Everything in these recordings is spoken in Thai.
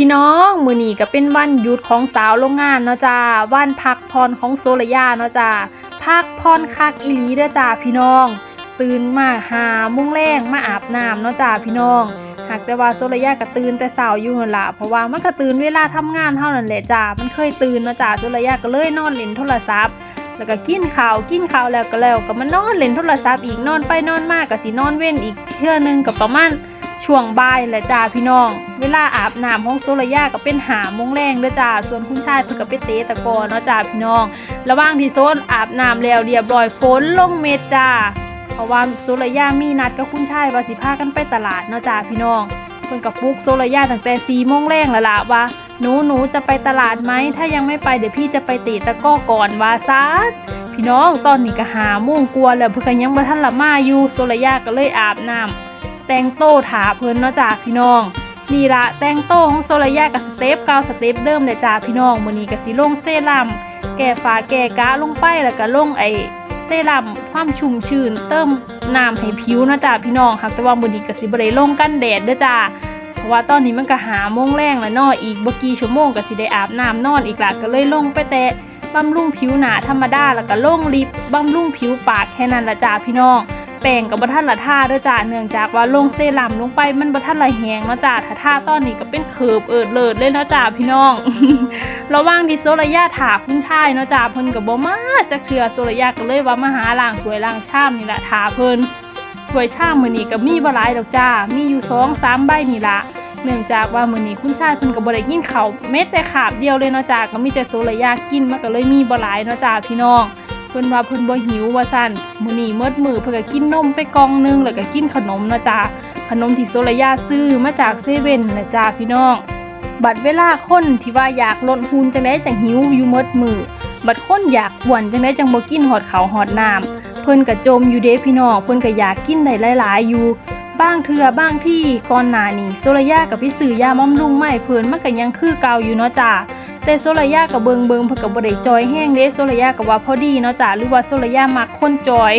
พี่น้องมือนีก็เป็นวันหยุดของสาวโรงงานเนาะจ้าวันพักผ่อนของโซลยาเนาะจ้าพักผ่อนคักอีลีเด้อจ้าพี่น้อง ตื่นมาหามุ่งแรงมาอาบน้ำเนาะจ้าพี่น้อง หากแต่ว่าโซลยาก็ตื่นแต่เช้าอยู่นั่นละเพราะว่ามันก็ตื่นเวลาทำงานเท่านั้นแหละจ้ามันเคยตื่นเนาะจ้าโซลยาก็เลยนอนเล่นโทรศัพท์แล้วก็กินข้าวกินข้าวแล้วก็แล้วก็มานอนเล่นโทรศัพท์อีกนอนไปนอนมากก็สินอนเว้นอีกเทื่อนึงกับประมาณ ช่วงบ่ายแหละจ้าพี่น้อง เวลาอาบน้ำห้องโซลยาก็เป็นหามงแรงเด้อจ้าส่วนคุณชายเพิ่นก็ไปเตะตะก้อเนาะจ้าพี่น้อง ระหว่างที่โซนอาบน้ำแล้วเรียบร้อยฝนลงเม็ดจ้าเพราะว่าโซลยามีนัดกับคุณชายว่าสิพากันไปตลาดเนาะจ้าพี่น้องเพิ่นกับปลุกโซลยาตั้งแต่สี่โมงแรงแล้วล่ะว่าหนูหนูจะไปตลาดไหม ถ้ายังไม่ไปเดี๋ยวพี่จะไปเตะตะก้อก่อนว่าซาดพี่น้องตอนนี้ก็หาม่วงกลัวแล้วเพิ่นยังบ่ทันละมาอยู่โซลยาก็เลยอาบน้ำ แต่งโต้ถาเพิ่นเนาะจ้าพี่น้องนี่ละแต่งโต้ของโซลยากับสเต็ปเก่าสเต็ปเดิมเลยจ้าพี่น้องมื้อนี้ก็สิลงเซรั่มแก้ฟ้าแก้กะลงไปแล้วก็ลงไอเซรั่มความชุ่มชื้นเติมน้ำให้ผิวเนาะจ้าพี่น้องหากแต่ว่ามื้อนี้ก็สิบ่ได้ลงกันแดดเด้อจ้าเพราะว่าตอนนี้มันก็หาโมงแรงแล้วเนาะอีกบ่กี่ชั่วโมงก็สิได้อาบน้ำนอนอีกละก็เลยลงไปแต่บำรุงผิวหนาธรรมดาแล้วก็ลงลิปบำรุงผิวปากแค่นั้นละจ้าพี่น้อง แป้งกับบ่ทันละท่าเด้อจ้าเนื่องจากว่าลงเซรั่มลงไปมันบ่ทันละแหงเนาะจ้าถ้าท่าตอนนี้ก็เป็นเคิร์ฟเอิดเลิศเลยเนาะจ้าพี่น้อง ระว่างที่โซลยาถาคุณชายเนาะจ้าเพิ่นก็บ่มาจักเทื่อโซลยาก็เลยว่ามาหาล้างถวยล้างชามนี่แหละถาเพิ่นถวยชามมื้อนี้ก็มีบ่หลายดอกจ้ามีอยู่2 3ใบนี่ละเนื่องจากว่ามื้อนี้คุณชายเพิ่นก็บ่ได้กินข้าวเม็ดแต่ขาบเดียวเลยเนาะจ้าก็มีแต่โซลยากินมันก็เลยมีบ่หลายเนาะจ้าพี่น้อง เพิ่นว่าเพิ่นบ่หิวว่าซั่นมื้อนี้เมิดมือเพิ่นก็กินนมไปกล่องหนึงแล้วก็กินขนมนะจ้าขนมที่โซลยาซื้อมาจากเซเว่นนะจ้าพี่น้อง บัดเวลาคนที่ว่าอยากลดหุ่นจังไดจังหิวอยู่เมิดมือบัดคนอยากอ้วนจังไดจังบ่กินหอดเขาหอดน้ำเพิ่นก็จมอยู่เด้พี่น้องเพิ่นก็อยากกินได้หลาย ๆ อยู่บางเทือบางที่ก่อนหน้านี้โซลยากับพี่ซื้อยาบำรุงใหม่เพิ่นมันก็ยังคือเก่าอยู่เนาะจ้า แต่โซลายากับเบิงเบิงเพิ่นก็บ่ได้จอยแห้งเด้โซลายากับว่าพอดีเนาะจ้าหรือว่าโซลายามักคนจอย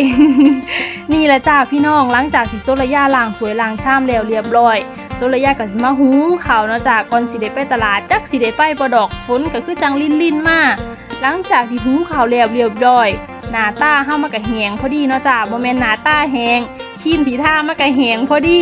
นี่แหละจ้าพี่น้องหลังจากที่โซลายาล้างถ้วยล้างชามแล้วเรียบร้อยโซลายาก็สิมาหุงข้าวเนาะจ้าก่อนสิได้ไปตลาดจักสิได้ไปบ่ดอกฝนก็คือจังลิ่นๆมาหลังจากที่หุงข้าวแล้วเรียบร้อยหน้าตาเฮามันก็แหงพอดีเนาะจ้าบ่แม่นหน้าตาแหงครีมสีทามันก็แหงพอดี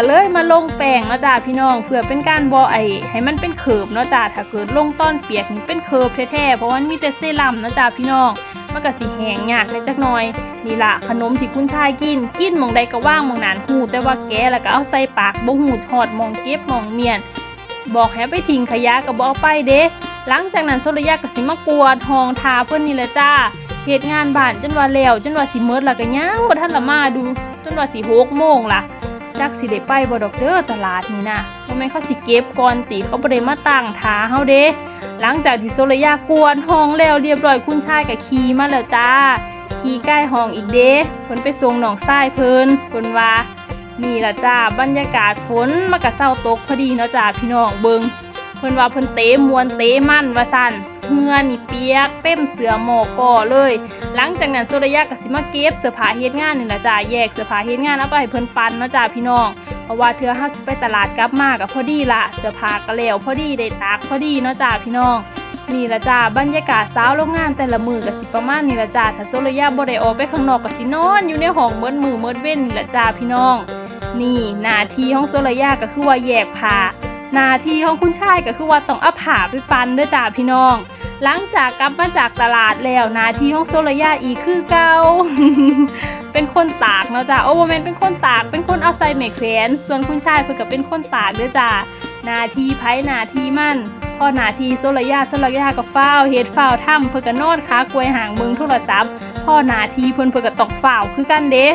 ก็เลยมาลงแป้งเนาะจ้าพี่น้อง เพื่อเป็นการบอไอให้มันเป็นเคิร์ฟเนาะจ้าถ้าเกิดลงต้อนเปียกนี่เป็นเคิร์ฟแท้ๆเพราะว่ามันมีแต่เซรั่มเนาะจ้าพี่น้องมันก็สิแห้งยากในจักหน่อยนี่ละขนมที่คุณชายกิน กินมองใดก็ว่างมองนั้นหูแต่ว่าแกแล้วก็เอาใส่ปากบ่หูทอดมองเก็บมองเมียน บอกให้เอาไปทิ้งขยะก็บ่เอาไปเด้หลังจากนั้นโซลยาก็สิมากวดทองทาเพิ่อนนี่แหละจ้าเหตุงานบ้านจนว่าแล้วจนว่าสิเมิดแล้วก็ยังบ่ทันละมาดู จนว่าสิหกโมงล่ะ จักสิได้ไปบ่ดอกเด้อตลาดนี่นะบ่แม่นเขาสิเก็บก่อนติเขาบ่ได้มาตั้งทาเฮาเด้หลังจากที่โซลยากวนห้องแล้วเรียบร้อยคุณชายก็ขี่มาแล้วจ้าขี่ใกล้ห้องอีกเด้เพิ่นไปส่งหนองชายเพิ่นเพิ่นว่านี่ล่ะจ้าบรรยากาศฝนมันก็เศร้าตกพอดีเนาะจ้าพี่น้องเบิงเพิ่นว่าเพิ่นเตะมวนเตะมั่นว่าซั่น เฮือนี่เปียกเต็มเสือหมอกก่อเลย หลังจากนั้นโซลยาก็สิมาเก็บเสื้อผ้าเฮ็ดงานนี่ละจ้าแยกเสื้อผ้าเฮ็ดงานเอาไปให้เพิ่นปันเนาะจ้าพี่น้องเพราะว่าเธอห้าสิไปตลาดกลับมากับพอดีละเสื้อผ้าก็แล้วพอดีได้ตากพอดีเนาะจ้าพี่น้องนี่ละจ้าบรรยากาศสาวโรงงานแต่ละมือก็สิประมาณนี่ละจ้าถ้าโซลยาบ่ได้ออกไปข้างนอกก็สินอนอยู่ในห้องเมิดมือเมิดเว้นนี่ละจ้าพี่น้อง นี่หน้าที่ของโซลยาก็คือว่าแยกผ้าหน้าที่ของคุณชายก็คือว่าต้องเอาผ้าไปปันด้อจ้าพี่น้อง หลังจากกลับมาจากตลาดแล้วหน้าที่ของโซลยาอีกคือเก่าเป็นคนตากเนาะจ้าโอ้โมเมนเป็นคนตาก เป็นคนเอาใส่เมฆแขวนส่วนคุณชายเพิ่นก็เป็นคนตากเด้อจ้าหนาทีไผหนาทีมั่นพอหนาทีโซลยาโซลยาก็ฟ้าวเฮ็ดฟ้าวถ้ำเพิ่นก็นอนขากวยห่างเมืองโทรศัพท์พอหนาทีเพิ่อนเพิ่นก็ตอกฟ้าวคือกันเด้